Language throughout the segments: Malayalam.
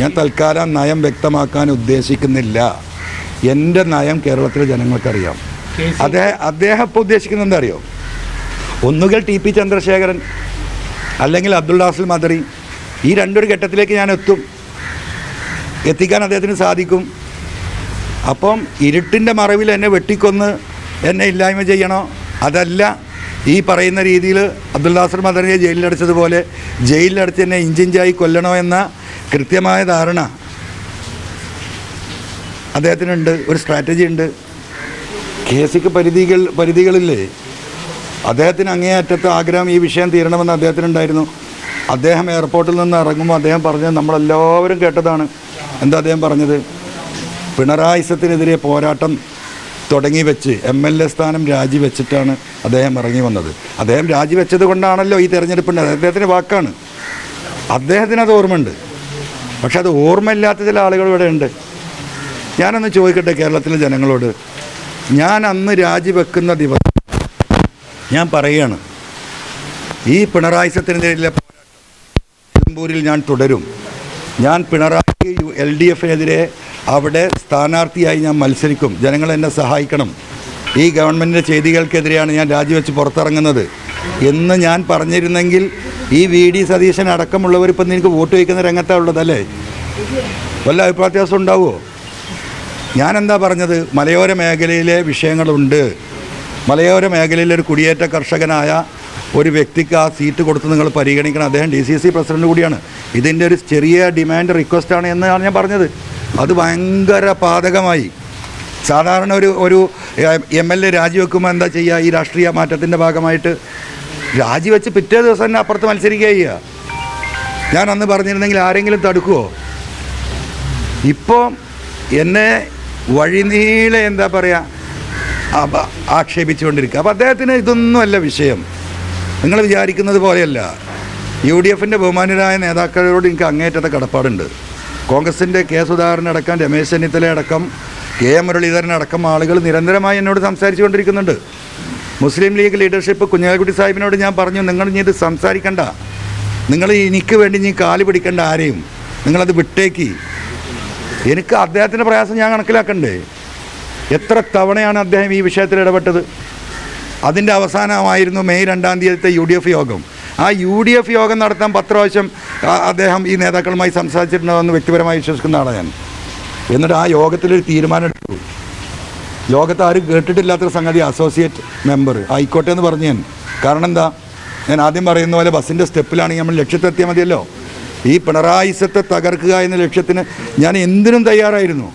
ഞാൻ തൽക്കാലം നയം വ്യക്തമാക്കാൻ ഉദ്ദേശിക്കുന്നില്ല. എന്റെ നയം കേരളത്തിലെ ജനങ്ങൾക്കറിയാം. അദ്ദേഹം അദ്ദേഹം ഇപ്പോൾ ഉദ്ദേശിക്കുന്നത് എന്താ അറിയോ ഒന്നുകിൽ ടി പി ചന്ദ്രശേഖരൻ അല്ലെങ്കിൽ അബ്ദുൾ ഹാസിൽ മദറി ഈ രണ്ടൊരു ഘട്ടത്തിലേക്ക് ഞാൻ എത്തും. എത്തിക്കാൻ അദ്ദേഹത്തിന് സാധിക്കും. അപ്പം ഇരുട്ടിന്റെ മറവിൽ എന്നെ വെട്ടിക്കൊന്ന് എന്നെ ഇല്ലായ്മ ചെയ്യണോ? അതല്ല ഈ പറയുന്ന രീതിയിൽ അബ്ദുൽ നാസർ മദറിയെ ജയിലിലടച്ചതുപോലെ ജയിലിലടച്ച് എന്നെ ഇഞ്ചിഞ്ചായി കൊല്ലണോ എന്ന കൃത്യമായ ധാരണ. അദ്ദേഹത്തിനുണ്ട് ഒരു സ്ട്രാറ്റജി ഉണ്ട്. കേസിക്ക് പരിധികൾ പരിധികളില്ലേ? അദ്ദേഹത്തിന് അങ്ങേയറ്റത്തെ ആഗ്രഹം ഈ വിഷയം തീരണമെന്ന് അദ്ദേഹത്തിനുണ്ടായിരുന്നു. അദ്ദേഹം എയർപോർട്ടിൽ നിന്ന് ഇറങ്ങുമ്പോൾ അദ്ദേഹം പറഞ്ഞത് നമ്മളെല്ലാവരും കേട്ടതാണ്. എന്താ അദ്ദേഹം പറഞ്ഞത്? പിണറായിസത്തിനെതിരെ പോരാട്ടം തുടങ്ങി വെച്ച് എം എൽ എ സ്ഥാനം രാജിവെച്ചിട്ടാണ് അദ്ദേഹം ഇറങ്ങി വന്നത്. അദ്ദേഹം രാജിവെച്ചത് കൊണ്ടാണല്ലോ ഈ തെരഞ്ഞെടുപ്പിന്റെ അദ്ദേഹത്തിന്റെ വാക്കാണ്. അദ്ദേഹത്തിനത് ഓർമ്മയുണ്ട്. പക്ഷെ അത് ഓർമ്മയില്ലാത്ത ചില ആളുകൾ ഇവിടെ ഉണ്ട്. ഞാനൊന്ന് ചോദിക്കട്ടെ കേരളത്തിലെ ജനങ്ങളോട്. ഞാൻ അന്ന് രാജിവെക്കുന്ന ദിവസം ഞാൻ പറയുകയാണ് ഈ പിണറായിസത്തിനെതിരെയുള്ള നിലമ്പൂരിൽ ഞാൻ തുടരും. ഞാൻ പിണറായി എൽ ഡി എഫിനെതിരെ അവിടെ സ്ഥാനാർത്ഥിയായി ഞാൻ മത്സരിക്കും. ജനങ്ങൾ എന്നെ സഹായിക്കണം. ഈ ഗവൺമെന്റിന്റെ ചെയ്തികൾക്കെതിരെയാണ് ഞാൻ രാജിവെച്ച് പുറത്തിറങ്ങുന്നത്. എന്ന് ഞാൻ പറഞ്ഞിരുന്നെങ്കിൽ ഈ വി ഡി സതീശൻ അടക്കമുള്ളവർ ഇപ്പം നിനക്ക് വോട്ട് വയ്ക്കുന്ന രംഗത്താണ് ഉള്ളതല്ലേ? വല്ല അഭിപ്രായ വ്യത്യാസം ഉണ്ടാവുമോ ഞാനെന്താ പറഞ്ഞത്? മലയോര മേഖലയിലെ വിഷയങ്ങളുണ്ട്. മലയോര മേഖലയിലെ ഒരു കുടിയേറ്റ കർഷകനായ ഒരു വ്യക്തിക്ക് ആ സീറ്റ് കൊടുത്ത് നിങ്ങൾ പരിഗണിക്കണം. അദ്ദേഹം ഡി സി സി പ്രസിഡന്റ് കൂടിയാണ്. ഇതിന്റെ ഒരു ചെറിയ ഡിമാൻഡ് റിക്വസ്റ്റാണ് എന്നാണ് ഞാൻ പറഞ്ഞത്. അത് ഭയങ്കര പാതകമായി. സാധാരണ ഒരു ഒരു എം എൽ എ രാജിവെക്കുമ്പോൾ എന്താ ചെയ്യുക? ഈ രാഷ്ട്രീയ മാറ്റത്തിന്റെ ഭാഗമായിട്ട് രാജിവെച്ച് പിറ്റേ ദിവസം തന്നെ അപ്പുറത്ത് മത്സരിക്കുക ഞാൻ അന്ന് പറഞ്ഞിരുന്നെങ്കിൽ ആരെങ്കിലും തടുക്കുമോ ഇപ്പോൾ എന്നെ വഴിനീളെ എന്താ പറയുക ആക്ഷേപിച്ചുകൊണ്ടിരിക്കുക. അപ്പോൾ അദ്ദേഹത്തിന് ഇതൊന്നുമല്ല വിഷയം. നിങ്ങൾ വിചാരിക്കുന്നത് പോലെയല്ല. യു ഡി എഫിന്റെ ബഹുമാനരായ നേതാക്കളോട് എനിക്ക് അങ്ങേറ്റത്തെ കടപ്പാടുണ്ട്. കോൺഗ്രസിന്റെ കെ സുധാകരൻ അടക്കം രമേശ് ചെന്നിത്തല അടക്കം കെ എം മുരളീധരൻ അടക്കം ആളുകൾ നിരന്തരമായി എന്നോട് സംസാരിച്ചു കൊണ്ടിരിക്കുന്നുണ്ട് മുസ്ലിം ലീഗ് ലീഡർഷിപ്പ് കുഞ്ഞാലിക്കുട്ടി സാഹിബിനോട് ഞാൻ പറഞ്ഞു നിങ്ങൾ ഇനി ഇത് സംസാരിക്കണ്ട. നിങ്ങൾ എനിക്ക് വേണ്ടി ഇനി കാൽ പിടിക്കേണ്ട ആരെയും. നിങ്ങളത് വിട്ടേക്ക്. എനിക്ക് അദ്ദേഹത്തിന്റെ പ്രയാസം ഞാൻ കണക്കിലാക്കണ്ടേ? എത്ര തവണയാണ് അദ്ദേഹം ഈ വിഷയത്തിൽ ഇടപെട്ടത്? അതിന്റെ അവസാനമായിരുന്നു മെയ് രണ്ടാം തീയതിത്തെ യു ഡി എഫ് യോഗം. ആ യു ഡി എഫ് യോഗം നടത്താൻ പത്ത് പ്രാവശ്യം അദ്ദേഹം ഈ നേതാക്കളുമായി സംസാരിച്ചിട്ടുണ്ടോ എന്ന് വ്യക്തിപരമായി വിശ്വസിക്കുന്ന ആളാണ് ഞാൻ. എന്നിട്ട് ആ യോഗത്തിലൊരു തീരുമാനം എടുത്തു ലോകത്ത് ആരും കേട്ടിട്ടില്ലാത്തൊരു സംഗതി അസോസിയേറ്റ് മെമ്പർ ആയിക്കോട്ടെ എന്ന് പറഞ്ഞു ഞാൻ. കാരണം എന്താ? ഞാൻ ആദ്യം പറയുന്ന പോലെ ബസ്സിന്റെ സ്റ്റെപ്പിലാണെങ്കിൽ നമ്മൾ ലക്ഷ്യത്തെത്തിയാൽ മതിയല്ലോ. ഈ പിണറായിസത്തെ തകർക്കുക എന്ന ലക്ഷ്യത്തിന് ഞാൻ എന്തിനും തയ്യാറായിരുന്നു.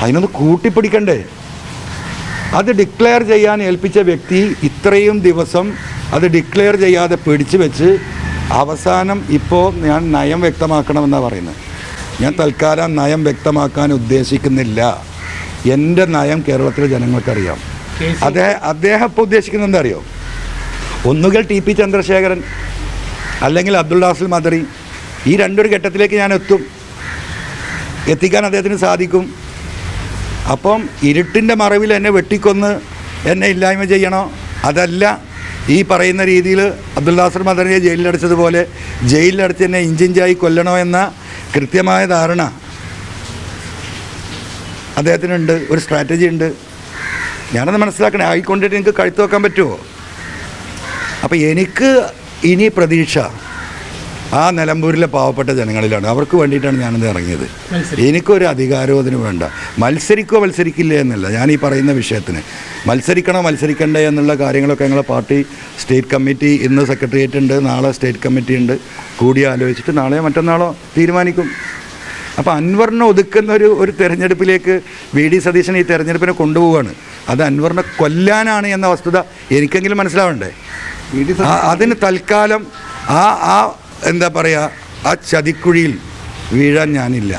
അതിനൊന്ന് കൂട്ടിപ്പിടിക്കണ്ടേ? അത് ഡിക്ലെയർ ചെയ്യാൻ ഏൽപ്പിച്ച വ്യക്തി ഇത്രയും ദിവസം അത് ഡിക്ലെയർ ചെയ്യാതെ പിടിച്ചു വെച്ച് അവസാനം ഇപ്പോൾ ഞാൻ നയം വ്യക്തമാക്കണമെന്നാണ് പറയുന്നത്. ഞാൻ തൽക്കാലം നയം വ്യക്തമാക്കാൻ ഉദ്ദേശിക്കുന്നില്ല. എന്റെ നയം കേരളത്തിലെ ജനങ്ങൾക്കറിയാം. അദ്ദേഹം അദ്ദേഹം ഇപ്പോൾ ഉദ്ദേശിക്കുന്നത് എന്താ അറിയോ ഒന്നുകിൽ ടി പി ചന്ദ്രശേഖരൻ അല്ലെങ്കിൽ അബ്ദുൾ നാസിൽ മദറി ഈ രണ്ടൊരു ഘട്ടത്തിലേക്ക് ഞാൻ എത്തും. എത്തിക്കാൻ അദ്ദേഹത്തിന് സാധിക്കും. അപ്പം ഇരുട്ടിന്റെ മറവിൽ എന്നെ വെട്ടിക്കൊന്ന് എന്നെ ഇല്ലായ്മ ചെയ്യണോ? അതല്ല ഈ പറയുന്ന രീതിയിൽ അബ്ദുൽ നാസർ മദറിനെ ജയിലിലടച്ചതുപോലെ ജയിലിലടച്ച് എന്നെ ഇഞ്ചിഞ്ചായി കൊല്ലണോ എന്ന കൃത്യമായ ധാരണ അദ്ദേഹത്തിനുണ്ട് ഒരു സ്ട്രാറ്റജി ഉണ്ട്. ഞാനത് മനസ്സിലാക്കണേ ആയിക്കൊണ്ടിട്ട് എനിക്ക് കഴുത്ത് വെക്കാൻ പറ്റുമോ അപ്പോൾ എനിക്ക് ഇനി പ്രതീക്ഷ ആ നിലമ്പൂരിലെ പാവപ്പെട്ട ജനങ്ങളിലാണ്. അവർക്ക് വേണ്ടിയിട്ടാണ് ഞാനിത് ഇറങ്ങിയത്. എനിക്കൊരു അധികാരവും അതിന് വേണ്ട. മത്സരിക്കോ മത്സരിക്കില്ലേ എന്നല്ല. ഞാൻ ഈ പറയുന്ന വിഷയത്തിന്. മത്സരിക്കണോ മത്സരിക്കണ്ടേ എന്നുള്ള കാര്യങ്ങളൊക്കെ ഞങ്ങളെ പാർട്ടി സ്റ്റേറ്റ് കമ്മിറ്റി ഇന്ന് സെക്രട്ടേറിയറ്റ് ഉണ്ട് നാളെ സ്റ്റേറ്റ് കമ്മിറ്റി ഉണ്ട്. കൂടി ആലോചിച്ചിട്ട് നാളെയോ മറ്റന്നാളോ തീരുമാനിക്കും. അപ്പോൾ അൻവറിനെ ഒതുക്കുന്ന ഒരു ഒരു തെരഞ്ഞെടുപ്പിലേക്ക് വി ഡി സതീശൻ ഈ തെരഞ്ഞെടുപ്പിനെ കൊണ്ടുപോവുകയാണ്. അത് അൻവറിനെ കൊല്ലാനാണ് എന്ന വസ്തുത എനിക്കെങ്കിലും മനസ്സിലാവണ്ടേ? അതിന് തൽക്കാലം ആ ആ എന്താ പറയുക ആ ചതിക്കുഴിയിൽ വീഴാൻ ഞാനില്ല.